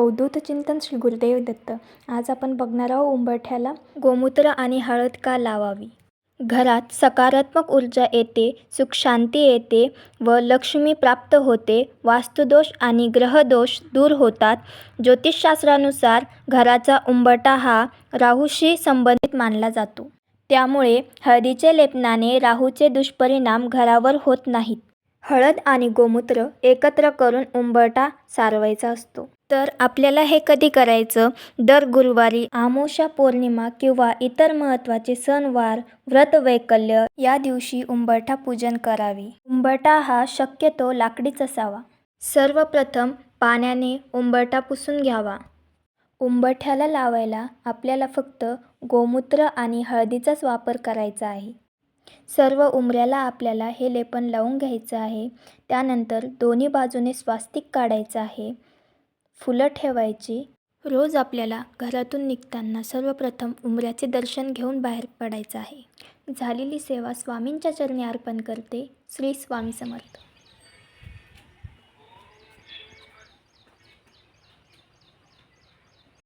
अवधूत चिंतन श्री गुरुदेव दत्त. आज आपण बघणार आहोत उंबरठ्याला गोमूत्र आणि हळद का लावावी? घरात सकारात्मक ऊर्जा येते सुख शांती येते व लक्ष्मी प्राप्त होते. वास्तुदोष आणि ग्रहदोष दूर होतात. ज्योतिषशास्त्रानुसार घराचा उंबरठा हा राहूशी संबंधित मानला जातो. त्यामुळे हळदीचे लेपनाने राहूचे दुष्परिणाम घरावर होत नाहीत. हळद आणि गोमूत्र एकत्र करून उंबरठा सारवायचा असतो. तर आपल्याला हे कधी करायचं? दर गुरुवारी आमोशा पौर्णिमा किंवा इतर महत्त्वाचे सणवार व्रत वैकल्य या दिवशी उंबरठा पूजन करावी. उंबरठा हा शक्यतो लाकडीच असावा. सर्वप्रथम पाण्याने उंबरठा पुसून घ्यावा. उंबरठ्याला लावायला आपल्याला फक्त गोमूत्र आणि हळदीचाच वापर करायचा आहे. सर्व उंबऱ्याला आपल्याला हे लेपन लावून घ्यायचं आहे. त्यानंतर दोन्ही बाजूने स्वास्तिक काढायचं आहे. फुलं ठेवायची. रोज आपल्याला घरातून निघताना सर्वप्रथम उंबऱ्याचे दर्शन घेऊन बाहेर पडायचं आहे. झालेली सेवा स्वामींच्या चरणी अर्पण करते. श्री स्वामी समर्थ.